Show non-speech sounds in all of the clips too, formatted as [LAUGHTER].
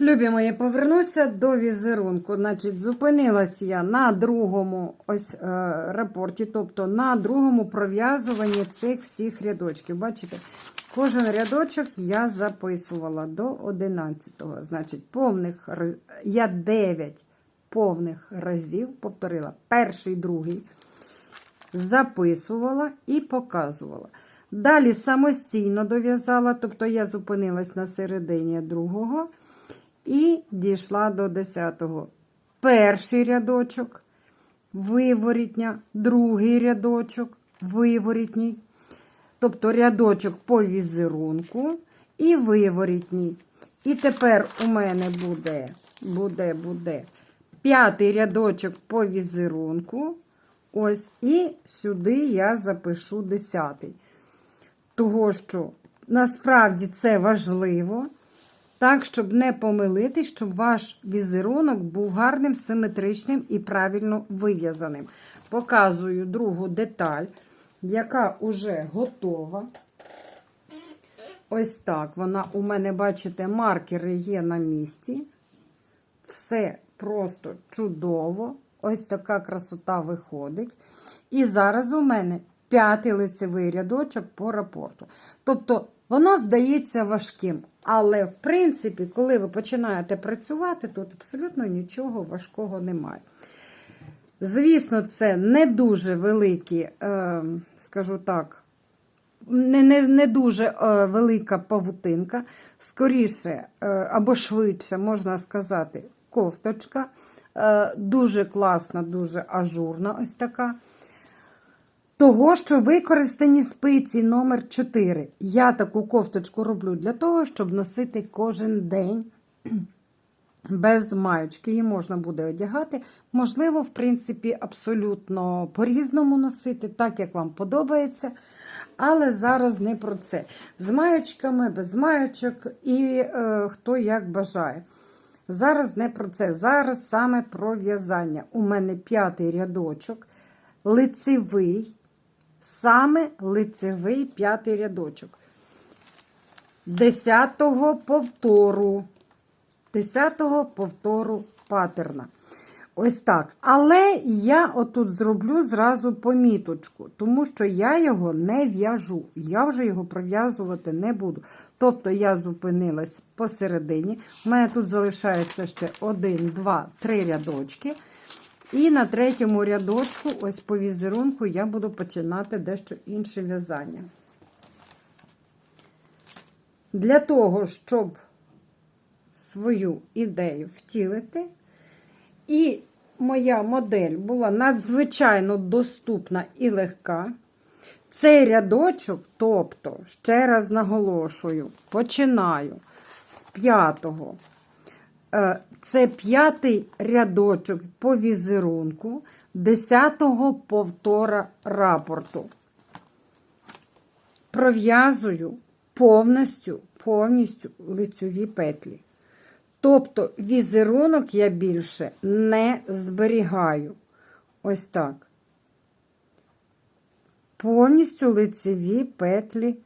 Любі мої, повернуся до візерунку. Значить, зупинилась я на другому ось е, рапорті, тобто на другому пров'язуванні цих всіх рядочків. Бачите, кожен рядочок я записувала до 11-го. Значить, повних я 9 повних разів повторила перший, другий, записувала і показувала. Далі самостійно дов'язала, тобто я зупинилась на середині другого і дійшла до 10-го. Перший рядочок, виворітня, другий рядочок, виворітній. Тобто рядочок по візерунку і виворітній. І тепер у мене буде, буде, буде п'ятий рядочок по візерунку. Ось, і сюди я запишу десятий. Того, що насправді це важливо, так, щоб не помилитись, щоб ваш візерунок був гарним, симетричним і правильно вив'язаним. Показую другу деталь, яка вже готова. Ось так. Вона у мене, бачите, маркери є на місці. Все просто чудово. Ось така красота виходить. І зараз у мене п'ятий лицевий рядочок по рапорту. Тобто, воно здається важким. Але, в принципі, коли ви починаєте працювати, тут абсолютно нічого важкого немає. Звісно, це не дуже великі, е, скажу так, не, не, не дуже е, велика павутинка, скоріше е, або швидше, можна сказати, кофточка. Дуже класна, дуже ажурна ось така. Того, що використані спиці номер 4. Я таку кофточку роблю для того, щоб носити кожен день [CLEARS THROAT] без маючки. Її можна буде одягати. Можливо, в принципі, абсолютно по-різному носити, так як вам подобається. Але зараз не про це. З маючками, без маючок і е, хто як бажає. Зараз не про це. Зараз саме про в'язання. У мене п'ятий рядочок, лицевий, саме лицевий п'ятий рядочок. Десятого повтору. Десятого повтору патерна. Ось так. Але я отут зроблю зразу поміточку, тому що я його не в'яжу. Я вже його пров'язувати не буду. Тобто я зупинилась посередині. У мене тут залишається ще один, два, три рядочки. І на третьому рядочку, ось по візерунку, я буду починати дещо інше в'язання. Для того, щоб свою ідею втілити, і моя модель була надзвичайно доступна і легка. Цей рядочок, тобто, ще раз наголошую, починаю з п'ятого. Це п'ятий рядочок по візерунку, десятого повтора рапорту. Пров'язую повністю, повністю лицьові петлі. Тобто візерунок я більше не зберігаю. Ось так. Повністю лицеві петлі,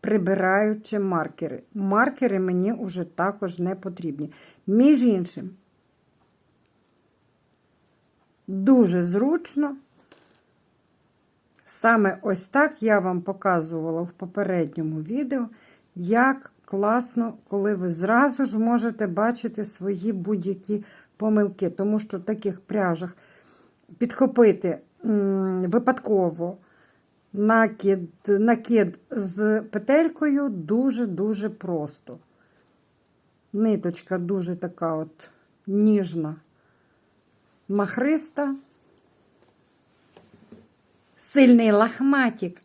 прибираючи маркери. Маркери мені вже також не потрібні. Між іншим, дуже зручно. Саме ось так я вам показувала в попередньому відео, як класно, коли ви зразу ж можете бачити свої будь-які помилки, тому що в таких пряжах підхопити випадково накид, накид з петелькою дуже-дуже просто. Ниточка дуже така от ніжна, махриста. Сильний лахматик.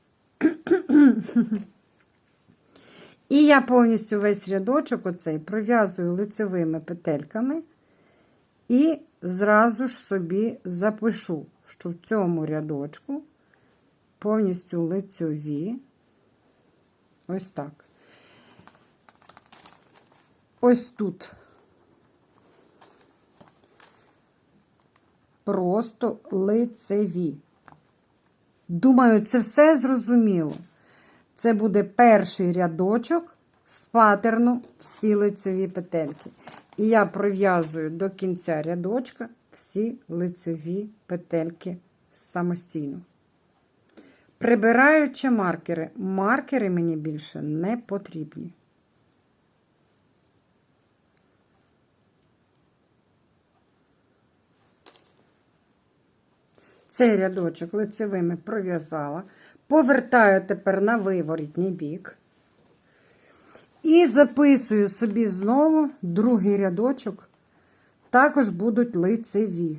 І я повністю весь рядочок оцей пров'язую лицевими петельками і зразу ж собі запишу, що в цьому рядочку повністю лицеві. Ось так. Ось тут. Просто лицеві. Думаю, це все зрозуміло. Це буде перший рядочок з патерну всі лицеві петельки. І я пров'язую до кінця рядочка всі лицеві петельки самостійно. Прибираючи маркери, маркери мені більше не потрібні. Цей рядочок лицевими пров'язала. Повертаю тепер на виворітній бік. І записую собі знову другий рядочок. Також будуть лицеві.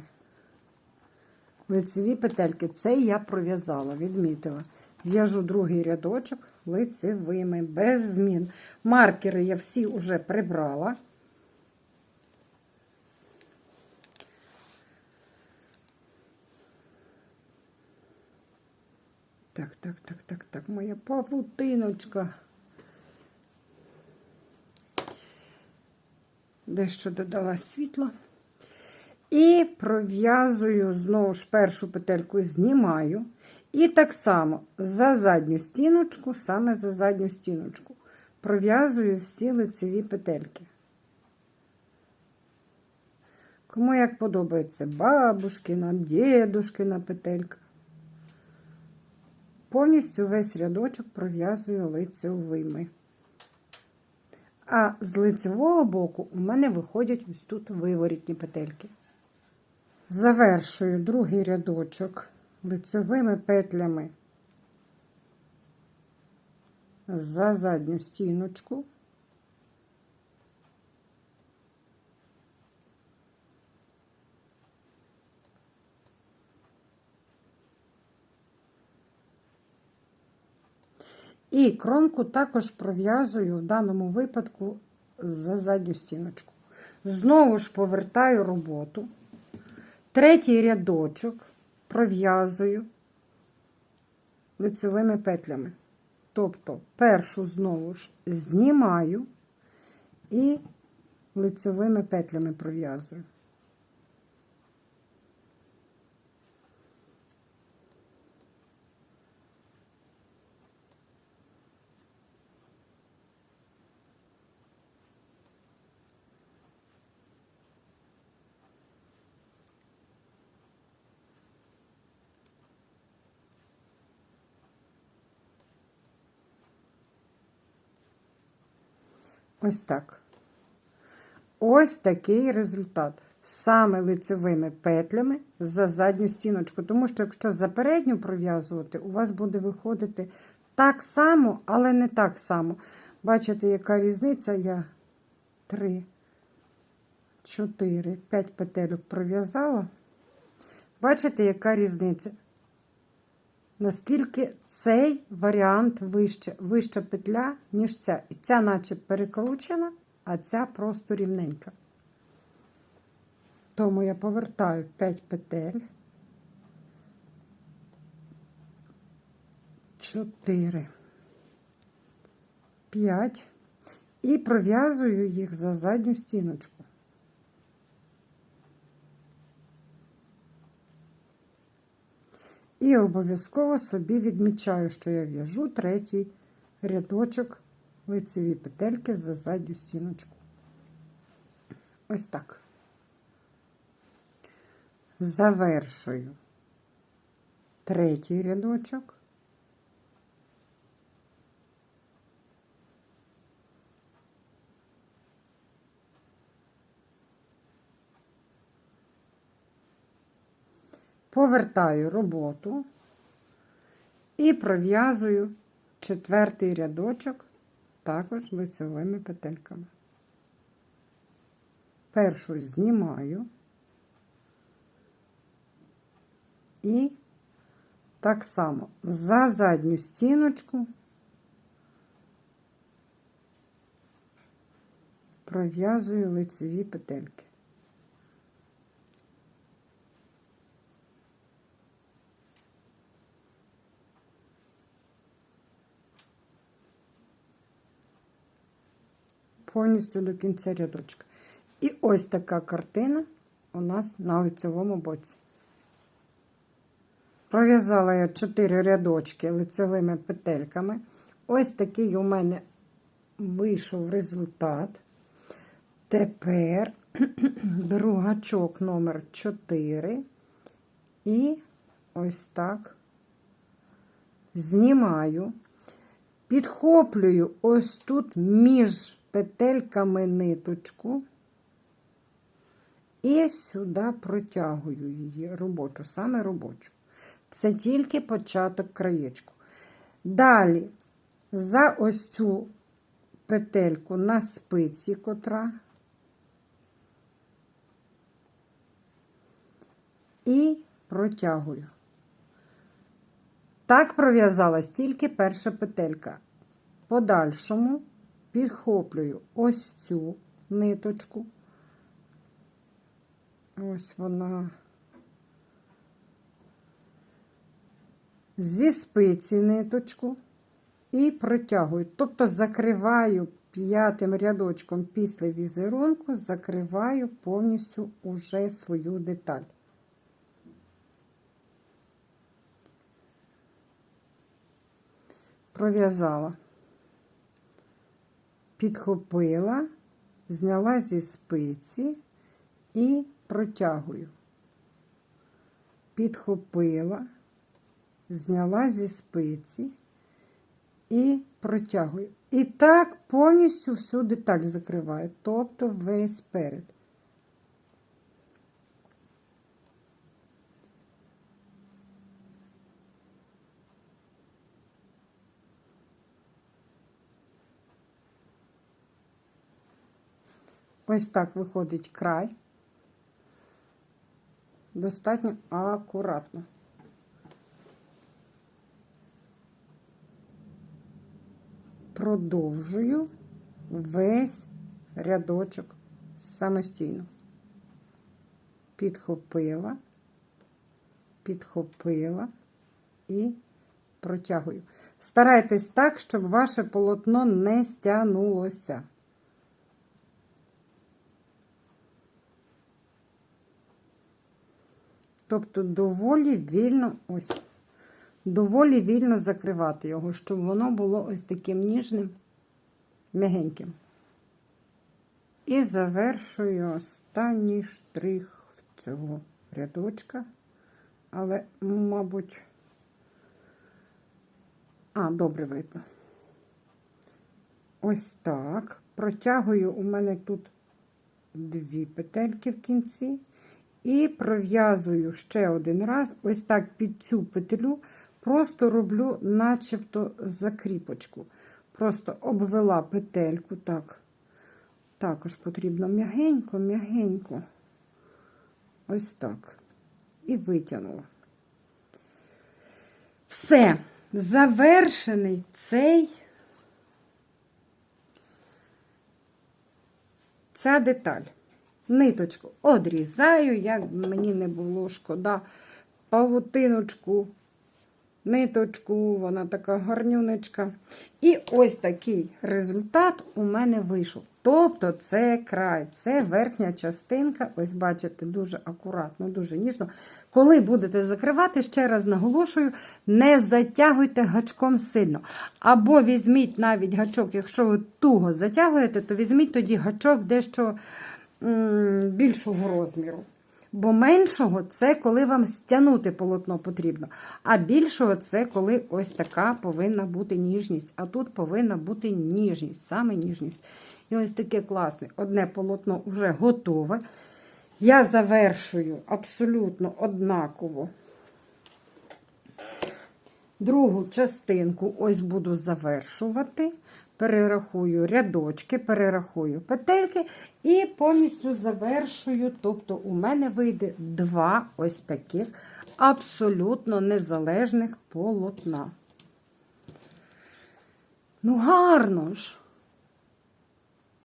Лицеві петельки. Це я пров'язала, відмітила. В'яжу другий рядочок лицевими, без змін. Маркери я всі вже прибрала. Так, так, так, так, так, моя павутиночка. Дещо додала світла. І пров'язую знову ж першу петельку знімаю. І так само за задню стіночку, саме за задню стіночку, пров'язую всі лицеві петельки. Кому як подобається бабушкина, дідушкина петелька. Повністю весь рядочок пров'язую лицевими. А з лицевого боку у мене виходять ось тут виворітні петельки. Завершую другий рядочок лицевими петлями за задню стіночку. І кромку також пров'язую в даному випадку за задню стіночку. Знову ж повертаю роботу. Третій рядочок пров'язую лицевими петлями. Тобто першу знову ж знімаю і лицевими петлями пров'язую. Ось так. Ось такий результат. Саме лицевими петлями за задню стіночку. Тому що, якщо за передню пров'язувати, у вас буде виходити так само, але не так само. Бачите, яка різниця? Я 3, 4, 5 петельок пров'язала. Бачите, яка різниця? Наскільки цей варіант вище, вища петля, ніж ця. І ця, наче перекручена, а ця просто рівненька. Тому я повертаю 5 петель. 4, 5 і пров'язую їх за задню стіночку. І обов'язково собі відмічаю, що я в'яжу третій рядочок лицеві петельки за задню стіночку. Ось так. Завершую третій рядочок. Повертаю роботу і пров'язую четвертий рядочок також лицевими петельками. Першу знімаю і так само за задню стіночку пров'язую лицеві петельки. Повністю до кінця рядочка. І ось така картина у нас на лицевому боці. Пров'язала я 4 рядочки лицевими петельками. Ось такий у мене вийшов результат. Тепер [CLEARS THROAT] беру гачок номер 4 і ось так знімаю, підхоплюю ось тут між петельками ниточку і сюди протягую її робочу, саме робочу. Це тільки початок краєчку. Далі за ось цю петельку на спиці, котра, і протягую. Так пров'язалась тільки перша петелька. Подальшому підхоплюю ось цю ниточку. Ось вона. Зі спиці ниточку і протягую. Тобто закриваю п'ятим рядочком після візерунку, закриваю повністю уже свою деталь. Пров'язала, підхопила, зняла зі спиці і протягую. Підхопила, зняла зі спиці і протягую. І так повністю всю деталь закриваю, тобто весь перед. Ось так виходить край. Достатньо акуратно. Продовжую весь рядочок самостійно. Підхопила, підхопила і протягую. Старайтесь так, щоб ваше полотно не стягнулося. Тобто доволі вільно ось, доволі вільно закривати його, щоб воно було ось таким ніжним, м'ягеньким. І завершую останній штрих цього рядочка. Але, мабуть, а, добре видно. Ось так. Протягую у мене тут дві петельки в кінці. І пров'язую ще один раз, ось так під цю петлю, просто роблю начебто закріпочку. Просто обвела петельку, так, також потрібно м'ягенько, м'ягенько. Ось так. І витягнула. Все, завершений цей ця деталь ниточку одрізаю, як мені не було шкода павутиночку, ниточку, вона така гарнюнечка. І ось такий результат у мене вийшов. Тобто це край, це верхня частинка, ось бачите, дуже акуратно, дуже ніжно. Коли будете закривати, ще раз наголошую, не затягуйте гачком сильно. Або візьміть навіть гачок, якщо ви туго затягуєте, то візьміть тоді гачок дещо більшого розміру. Бо меншого це коли вам стягнути полотно потрібно. А більшого це коли ось така повинна бути ніжність. А тут повинна бути ніжність, саме ніжність. І ось таке класне. Одне полотно вже готове. Я завершую абсолютно однаково. Другу частинку ось буду завершувати перерахую рядочки, перерахую петельки і повністю завершую. Тобто, у мене вийде два ось таких абсолютно незалежних полотна. Ну, гарно ж!